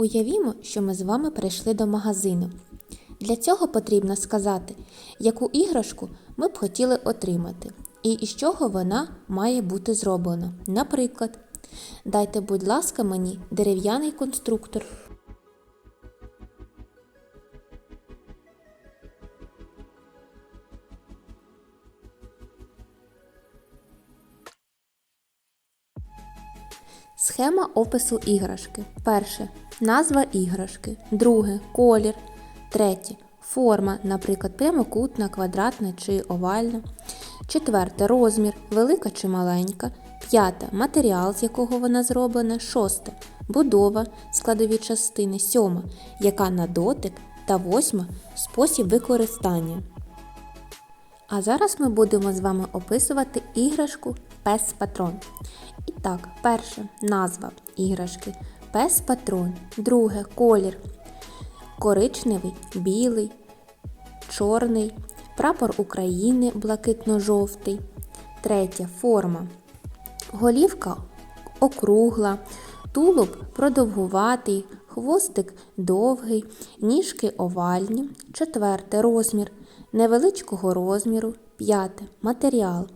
Уявімо, що ми з вами прийшли до магазину. Для цього потрібно сказати, яку іграшку ми б хотіли отримати, і із чого вона має бути зроблена. Наприклад, дайте, будь ласка, мені дерев'яний конструктор. Схема опису іграшки. Перше назва іграшки. Друге колір. Третє форма, наприклад, прямокутна, квадратна чи овальна. Четверте розмір, велика чи маленька. П'яте матеріал, з якого вона зроблена. Шосте будова, складові частини. Сьома яка на дотик. Та восьма спосіб використання. А зараз ми будемо з вами описувати іграшку Пес Патрон. І так, перше назва іграшки Пес Патрон. Друге колір коричневий, білий, чорний, прапор України блакитно-жовтий. Третє форма. Голівка округла, тулуб продовгуватий, хвостик довгий, ніжки овальні. Четверте розмір невеличкого розміру. П'яте матеріал.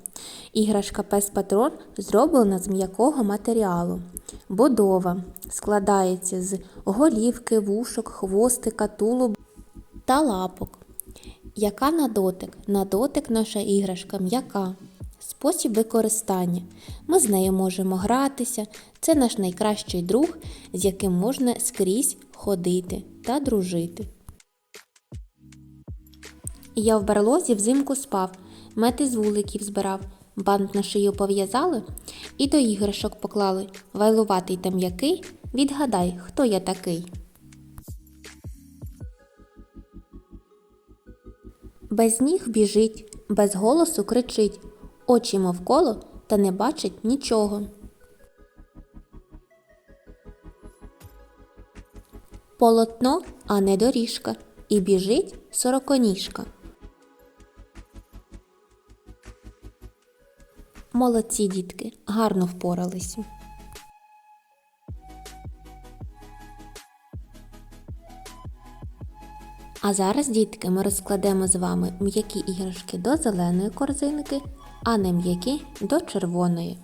Іграшка Пес Патрон зроблена з м'якого матеріалу. Будова складається з голівки, вушок, хвостика, тулуб та лапок. Яка на дотик? На дотик наша іграшка м'яка. Спосіб використання. Ми з нею можемо гратися. Це наш найкращий друг, з яким можна скрізь ходити та дружити. Я в берлозі взимку спав, мети з вуликів збирав, бант на шию пов'язали і до іграшок поклали. Вайлуватий та м'який, відгадай, хто я такий. Без ніг біжить, без голосу кричить, очі мовколо та не бачить нічого. Полотно, а не доріжка, і біжить сороконіжка. Молодці дітки, гарно впоралися. А зараз, дітки, ми розкладемо з вами м'які іграшки до зеленої корзинки, а не м'які до червоної.